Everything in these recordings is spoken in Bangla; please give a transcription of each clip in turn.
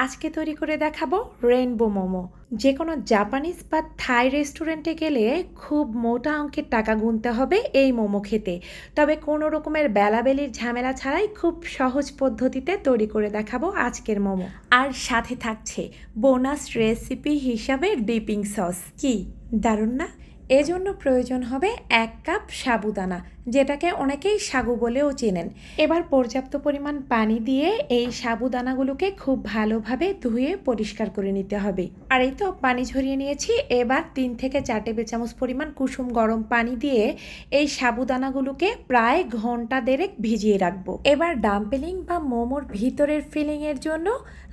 আজকে তৈরি করে দেখাবো রেনবো মোমো। যে কোনো জাপানিজ বা থাই রেস্টুরেন্টে গেলে খুব মোটা অঙ্কের টাকা গুনতে হবে এই মোমো খেতে। তবে কোনো রকমের বেলাবেলির ঝামেলা ছাড়াই খুব সহজ পদ্ধতিতে তৈরি করে দেখাবো আজকের মোমো। আর সাথে থাকছে বোনাস রেসিপি হিসাবে ডিপিং সস। কি? দারুণ না? এজন্য প্রয়োজন হবে এক কাপ সাবুদানা। যেটাকে অনেকেই সাগু বলেও চেনেন। এবার পর্যাপ্ত পরিমাণ পানি দিয়ে এই সাবুদানাগুলোকে খুব ভালোভাবে ধুয়ে পরিষ্কার করে নিতে হবে। আর এই তো পানি ঝরিয়ে নিয়েছি, এবার তিন থেকে চার টেবিল চামচ পরিমাণ কুসুম গরম পানি দিয়ে এই সাবুদানাগুলোকে প্রায় ঘণ্টা দেড়েক ভিজিয়ে রাখব। এবার ডাম্পলিং বা মোমোর ভিতরের ফিলিংয়ের জন্য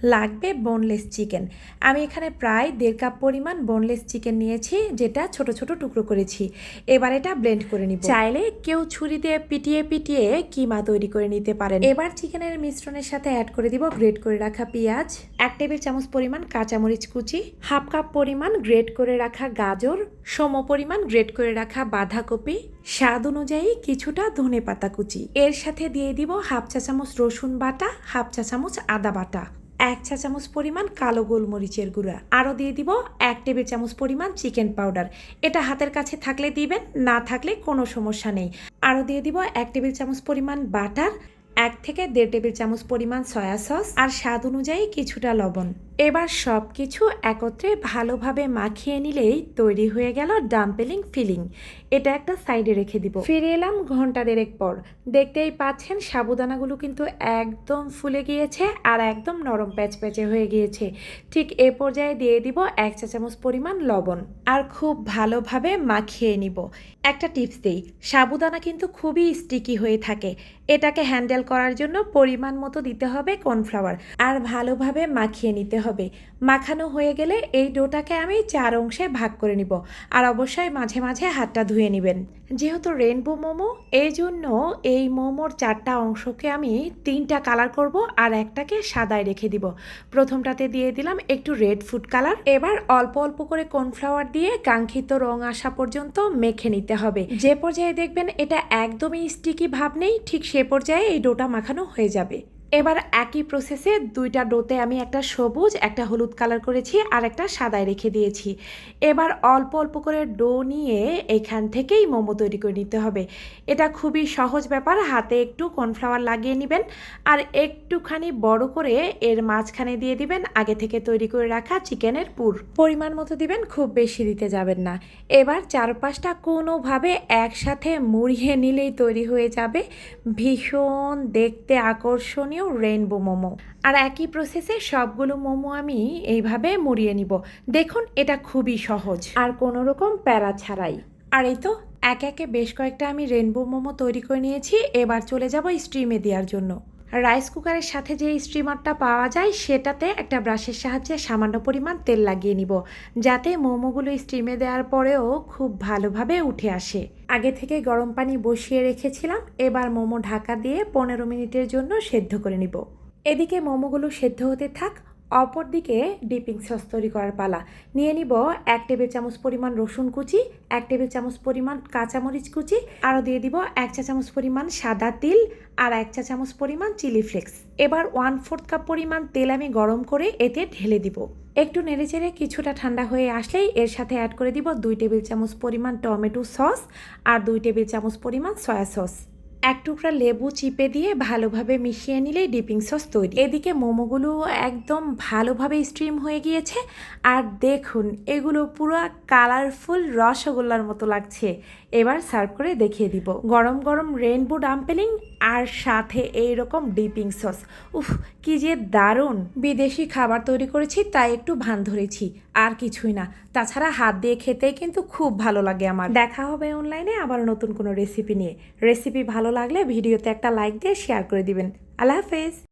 লাগবে বোনলেস চিকেন। আমি এখানে প্রায় দেড় কাপ পরিমাণ বোনলেস চিকেন নিয়েছি, যেটা ছোট ছোট টুকরো করেছি। এবার এটা ব্লেন্ড করে নিব। চাইলে কেউ ছুরি দিয়ে পিটিয়ে পিটিয়ে কিমা তৈরি করে নিতে পারেন। এবার চিকেনের মিশ্রণের সাথে অ্যাড করে দিব গ্রেট করে রাখা পেঁয়াজ। এক টেবিল চামচ পরিমাণ কাঁচামরিচ কুচি, হাফ কাপ পরিমাণ গ্রেট করে রাখা গাজর, সম পরিমাণ গ্রেট করে রাখা বাঁধাকপি, স্বাদ অনুযায়ী কিছুটা ধনে পাতা কুচি। এর সাথে দিয়ে দিব হাফ চা চামচ রসুন বাটা, হাফ চা চামচ আদা বাটা। এক চা চামচ পরিমাণ কালো গোলমরিচের গুঁড়া। আরও দিয়ে দিব এক টেবিল চামচ পরিমাণ চিকেন পাউডার। এটা হাতের কাছে থাকলে দিবেন, না থাকলে কোনো সমস্যা নেই। আরও দিয়ে দিব এক টেবিল চামচ পরিমাণ বাটার, এক থেকে দেড় টেবিল চামচ পরিমাণ সয়া সস, আর স্বাদ অনুযায়ী কিছুটা লবণ। এবার সব কিছু একত্রে ভালোভাবে মাখিয়ে নিলেই তৈরি হয়ে গেল ডাম্পেলিং ফিলিং। এটা একটা সাইডে রেখে দিব। ফিরে এলাম ঘণ্টা দেড়েক পর। দেখতেই পাচ্ছেন সাবুদানাগুলো কিন্তু একদম ফুলে গিয়েছে আর একদম নরম প্যাচপ্যাচে হয়ে গিয়েছে। ঠিক এ পর্যায়ে দিয়ে দিব এক চা চামচ পরিমাণ লবণ আর খুব ভালোভাবে মাখিয়ে নিব। একটা টিপস দেই, সাবুদানা কিন্তু খুবই স্টিকি হয়ে থাকে। এটাকে হ্যান্ডেল করার জন্য পরিমাণ মতো দিতে হবে কর্নফ্লাওয়ার। আর ভালোভাবে মাখিয়ে নিতে হবে। মাখানো হয়ে গেলে এই ডোটাকে আমি চার অংশে ভাগ করে নিব আর অবশ্যই মাঝে মাঝে হাতটা ধুয়ে নেবেন। যেহেতু রেনবো মোমো, এই জন্য এই মোমোর চারটা অংশকে আমি তিনটা কালার করব আর একটাকে সাদায় রেখে দিব। প্রথমটাতে দিয়ে দিলাম একটু রেড ফুড কালার। এবার অল্প অল্প করে কর্নফ্লাওয়ার দিয়ে কাঙ্ক্ষিত রং আসা পর্যন্ত মেখে নিতে হবে। যে পর্যায়ে দেখবেন এটা একদমই স্টিকি ভাব নেই, ঠিক সে পর্যায়ে এই ডোটা মাখানো হয়ে যাবে। এবার একই প্রসেসে দুইটা ডোতে আমি একটা সবুজ, একটা হলুদ কালার করেছি আর একটা সাদায় রেখে দিয়েছি। এবার অল্প অল্প করে ডো নিয়ে এখান থেকেই মোমো তৈরি করে নিতে হবে। এটা খুবই সহজ ব্যাপার, হাতে একটু কর্নফ্লাওয়ার লাগিয়ে নেবেন আর একটুখানি বড় করে এর মাঝখানে দিয়ে দিবেন, আগে থেকে তৈরি করে রাখা চিকেনের পুর। পরিমাণ মতো দিবেন, খুব বেশি দিতে যাবেন না। এবার চারপাশটা কোনোভাবে একসাথে মুড়িয়ে নিলেই তৈরি হয়ে যাবে। ভীষণ দেখতে আকর্ষণীয় রেনবো মোমো। আর একই প্রসেসে সবগুলো মোমো আমি এইভাবে মুড়িয়ে নিব। দেখুন, এটা খুবই সহজ। আর কোনো রকম প্যারা ছাড়াই। আর এই তো, এক একে বেশ কয়েকটা আমি রেইনবো মোমো তৈরি করে নিয়েছি। এবার চলে যাব স্ট্রিমে দেওয়ার জন্য। রাইস কুকারের সাথে যে স্টিমারটা পাওয়া যায়, সেটাতে একটা ব্রাশের সাহায্যে সামান্য পরিমাণ তেল লাগিয়ে নিব। যাতে মোমোগুলো স্টিমে দেওয়ার পরেও খুব ভালোভাবে উঠে আসে। আগে থেকে গরম পানি বসিয়ে রেখেছিলাম, এবার মোমো ঢাকা দিয়ে পনেরো মিনিটের জন্য সেদ্ধ করে নিব। এদিকে মোমোগুলো সেদ্ধ হতে থাক অপরদিকে ডিপিং সস তৈরি করার পালা। নিয়ে নিব এক টেবিল চামচ পরিমাণ রসুন কুচি, এক টেবিল চামচ পরিমাণ কাঁচামরিচ কুচি, আরও দিয়ে দিব এক চা চামচ পরিমাণ সাদা তিল আর এক চা চামচ পরিমাণ চিলি ফ্লেক্স। এবার ওয়ান ফোর্থ কাপ পরিমাণ তেল আমি গরম করে এতে ঢেলে দিব। একটু নেড়েচেড়ে কিছুটা ঠান্ডা হয়ে আসলেই এর সাথে অ্যাড করে দিব দুই টেবিল চামচ পরিমাণ টমেটো সস আর দুই টেবিল চামচ পরিমাণ সয়া সস। এক টুকরা লেবু চিপে দিয়ে ভালোভাবে মিশিয়ে নিলেই ডিপিং সস তৈরি। এদিকে মোমোগুলো একদম ভালোভাবে স্ট্রিম হয়ে গিয়েছে। আর দেখুন, এগুলো পুরো কালারফুল রসগোল্লার মতো লাগছে। এবার সার্ভ করে দেখিয়ে দিব। গরম গরম রেনবো ডাম্পেলিং আর সাথে এই রকম ডিপিং সস। উফ, কি যে দারুণ। বিদেশি খাবার তৈরি করেছি, তাই একটু ভান ধরেছি, আর কিছুই না। তাছাড়া হাত দিয়ে খেতে কিন্তু খুব ভালো লাগে আমার। দেখা হবে অনলাইনে আবার নতুন কোনো রেসিপি নিয়ে। রেসিপি ভালো লাগলে ভিডিওতে একটা লাইক দিয়ে শেয়ার করে দিবেন। আল্লাহ হাফেজ।